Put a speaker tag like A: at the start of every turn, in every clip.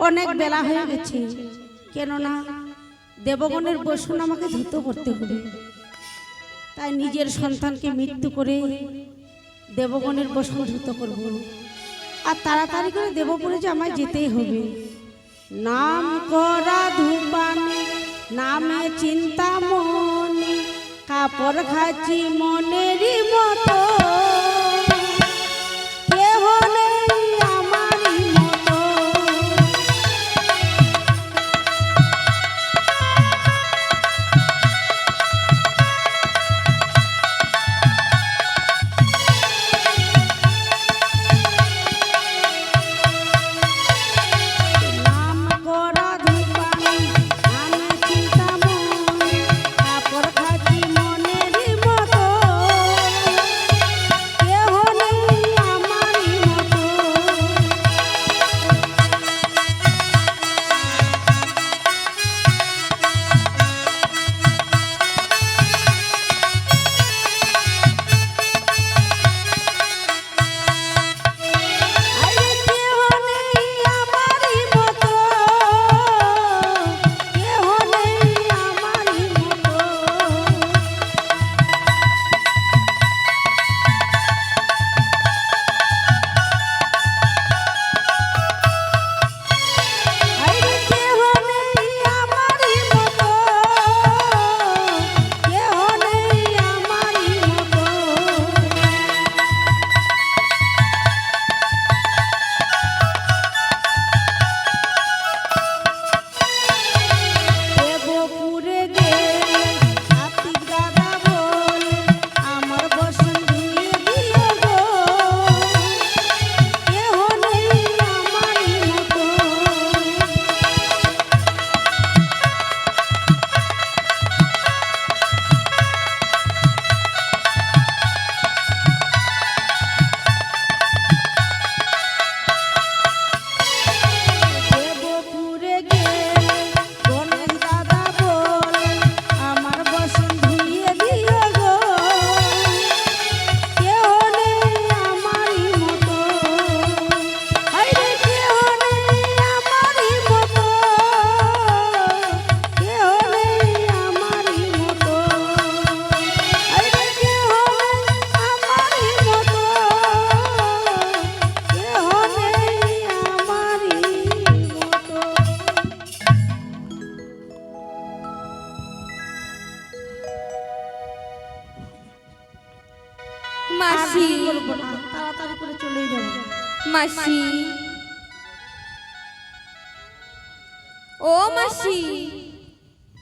A: অনেক বেলা হয়ে গেছে। কেননা দেবগণের বসুন আমাকে ধুত করতে হবে। তাই নিজের সন্তানকে মৃত্যু করে দেবগণের বসুন ধুত করব। আর তাড়াতাড়ি করে দেবপুরে যে আমায় যেতেই হবে। নাম করা ধূপানি নামে চিন্তা মনে কাপড় খাচ্ছি মনেরই মতো।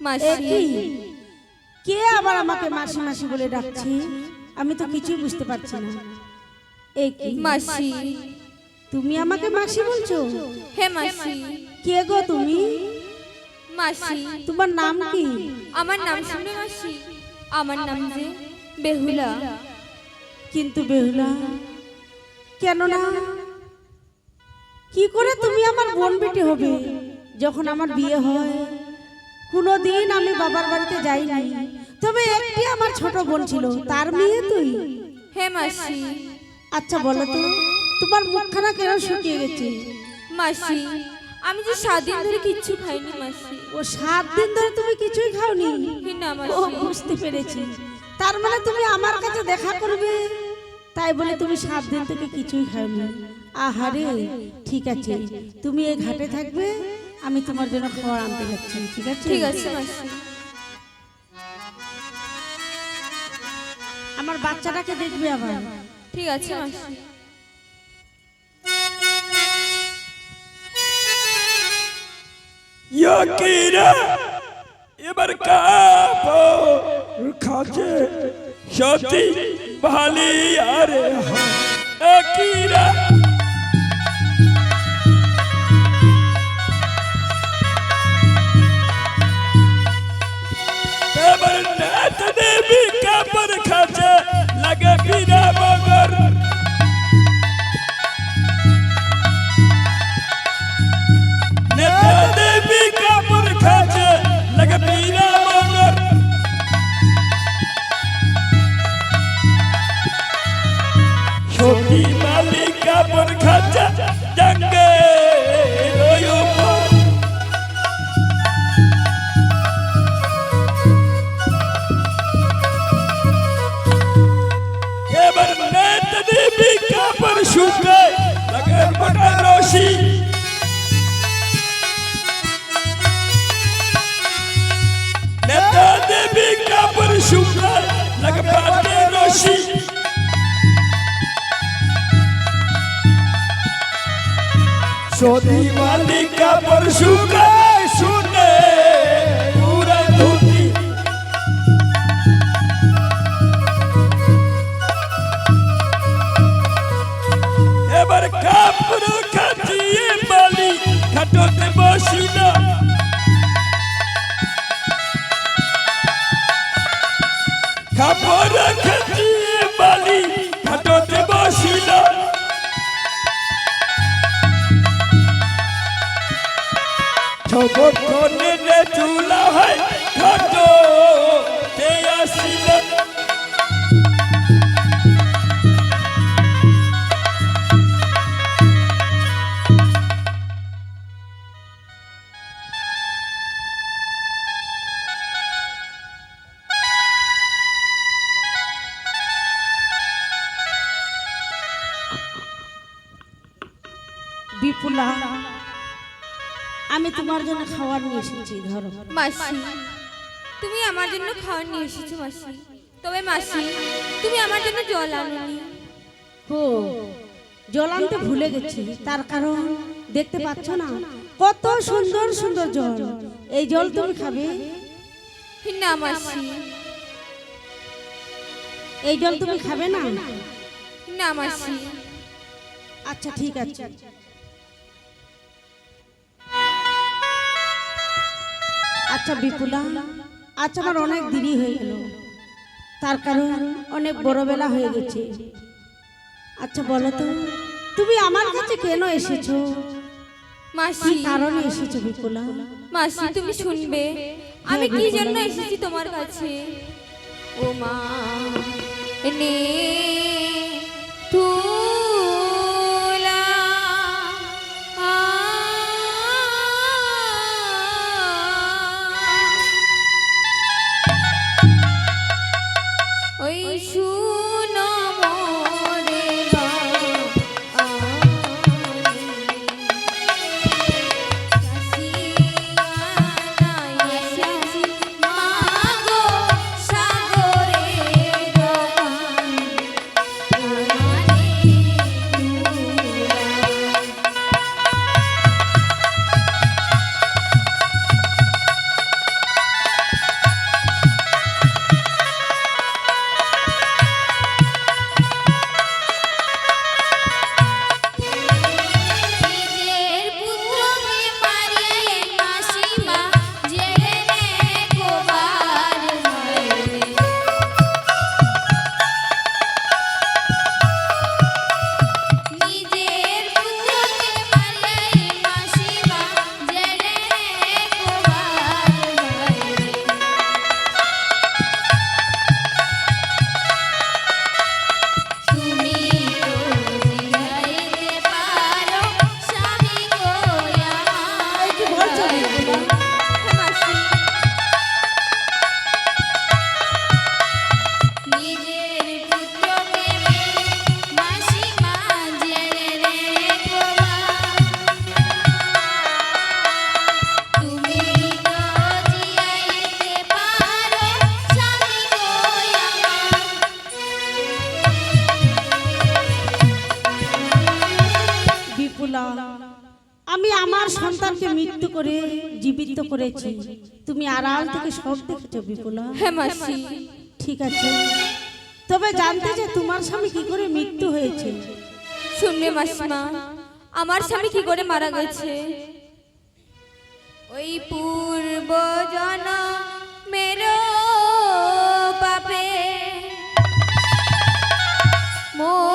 B: মাসি।
A: কি? আবার আমাকে মাসি মাসি বলে ডাকছে? আমি তো কিছুই বুঝতে পারছি না। এ কি?
B: মাসি।
A: তুমি আমাকে মাসি বলছো?
B: হে মাসি।
A: কে গো তুমি?
B: মাসি।
A: তোমার নাম কি?
B: আমার নাম শুনে মাসি। আমার নাম যে বেহুলা।
A: কিন্তু বেহুলা কেন না কি করে তুমি আমার বোন বেটি হবে? যখন আমার বিয়ে হয় কোনোদিন আমি বাবার বাড়িতে যাইনি। তবে একটি আমার ছোট বোন ছিল তার মেয়ে তুই।
B: হে মাসি।
A: আচ্ছা বলো তো তোমার মুখখানা কেন শুকিয়ে গেছে?
B: মাসি আমি যে সাত দিন ধরে কিচ্ছু খাইনি মাসি।
A: ও সাত দিন ধরে তুমি কিছুই খাওনি?
B: না
A: ও বুঝতে পেরেছি। তার মানে তুমি আমার কাছে দেখা করবে? তাই বলে তুমি সাত দিন থেকে কিছুই খাওনি। আহারে ঠিক আছে তুমি এই ঘাটে থাকবে? আমি তোমার জন্য খাবার আনতে যাচ্ছি ঠিক আছে?
B: ঠিক আছে
A: আমার বাচ্চাটাকে দেখবে আবার।
B: ঠিক আছে মাসি।
C: ইয়াকিরা এবার সত্যি ভালি আরে এবার নাত দেবী কাপড় খাচ্ছে লাগে কেশরী মালিকা পর শুনে উড়ে ধুতি এবার কাপড় খাটিয়ে বালি খাটতে বসিল কাপড় খাবার
A: নিয়ে এসেছি ধরো।
B: মাসি তুমি আমার জন্য খাবার নিয়ে এসেছ মাসি। তবে মাসি তুমি আমার জন্য জল আনোনি।
A: ও জল আনতে ভুলে গেছি তার কারণ দেখতে পাচ্ছ না? কত সুন্দর সুন্দর জল। এই জল তুমি খাবে?
B: না মাসি।
A: এই জল তুমি খাবে না?
B: না মাসি।
A: আচ্ছা ঠিক আছে। আচ্ছা বিপুলা আচ্ছা আমার অনেক দেরি হয়ে গেল। তার কারণ অনেক বড় বেলা হয়ে গেছে। আচ্ছা বলো তো তুমি আমার কাছে কেন এসেছ?
B: মাসি
A: কারণে এসেছ বিপুলা?
B: মাসি তুমি শুনবে। আমি কি জন্য এসেছি তোমার কাছে? ও মা নে
A: বিপুলা আমি আমার সন্তানকে মৃত্যু করে জীবিত করেছি। তুমি আড়াল থেকে সব দেখেছ বিপুলা।
B: হ্যাঁ মাসি।
A: ঠিক আছে। তবে জানতে যে তোমার স্বামী কি করে মৃত্যু হয়েছে?
B: শুনবে মাসিমা আমার স্বামী কি করে মারা গেছে? ওই পূর্ব জন মেরো পাপে। মোর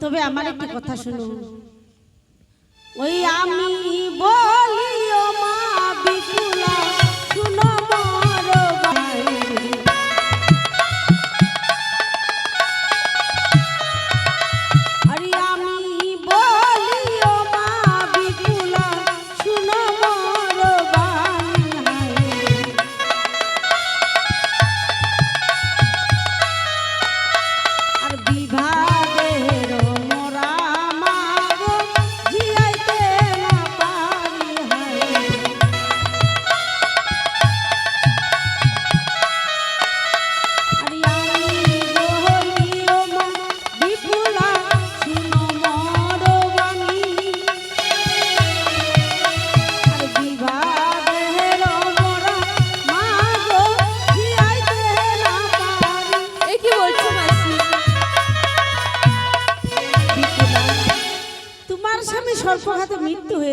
A: তবে আমার একটি কথা শুনুন। ওই আমি বলি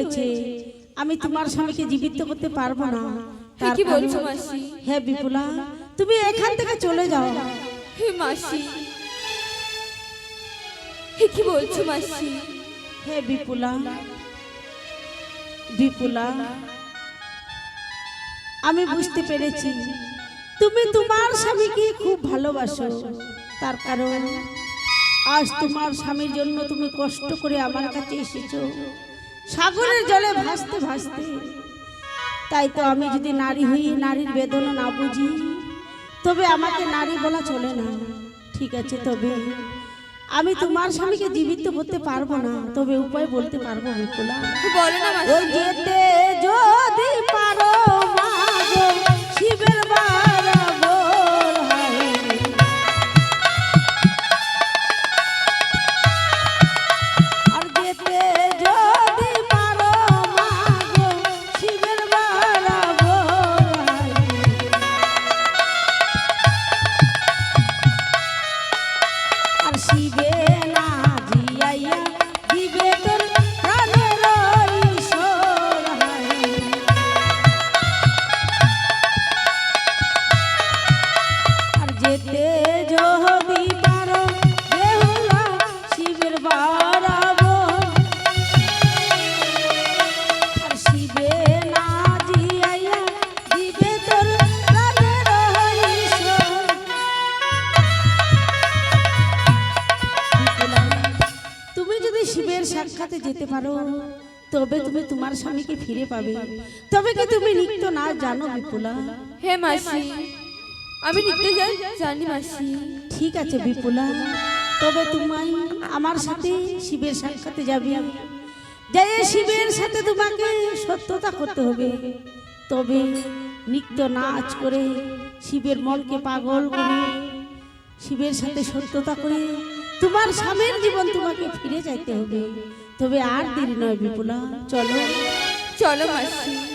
A: হয়েছে আমি তোমার স্বামীকে জীবিত করতে পারব না।
B: কি বলছো মাসি।
A: হ্যাঁ বিপুলা তুমি এখান থেকে চলে যাও।
B: হে মাসি। কি বলছো মাসি।
A: হে বিপুলা বিপুলা আমি বুঝতে পেরেছি তুমি তোমার স্বামীকে খুব ভালোবাসো। তার কারণ আজ তোমার স্বামীর জন্য তুমি কষ্ট করে আমার কাছে এসেছ। সাগরের জলে ভাসতে ভাসতে। তাই তো আমি যদি নারী হই নারীর বেদনা না বুঝি তবে আমাকে নারী বলা চলে না। ঠিক আছে তবে আমি তোমার স্বামীকে জীবিত করতে পারব না তবে উপায় বলতে পারব বিপুলা
B: বলে না
A: যেতে যদি পারো মাগো যেতে পারো। তবে তুমি তোমার স্বামীকে ফিরে পাবে। তবে কি তুমি নিত্য না জানো বিপুলা?
B: হে মাসি আমি নিতে যাই জানি মাসি।
A: ঠিক আছে বিপুলা। তবে তোমায় আমার সাথে শিবের সাক্ষাতে যাবে। যাই শিবের সাথে তোমাকে সত্যতা করতে হবে। তবে নিত্য নাচ করে শিবের মনকে পাগল করে শিবের সাথে সত্যতা করে তোমার স্বামীর জীবন তোমাকে ফিরে যাইতে হবে। তবে আর দেরি নয় বিপুলা। চলো।
B: চলো মাসি।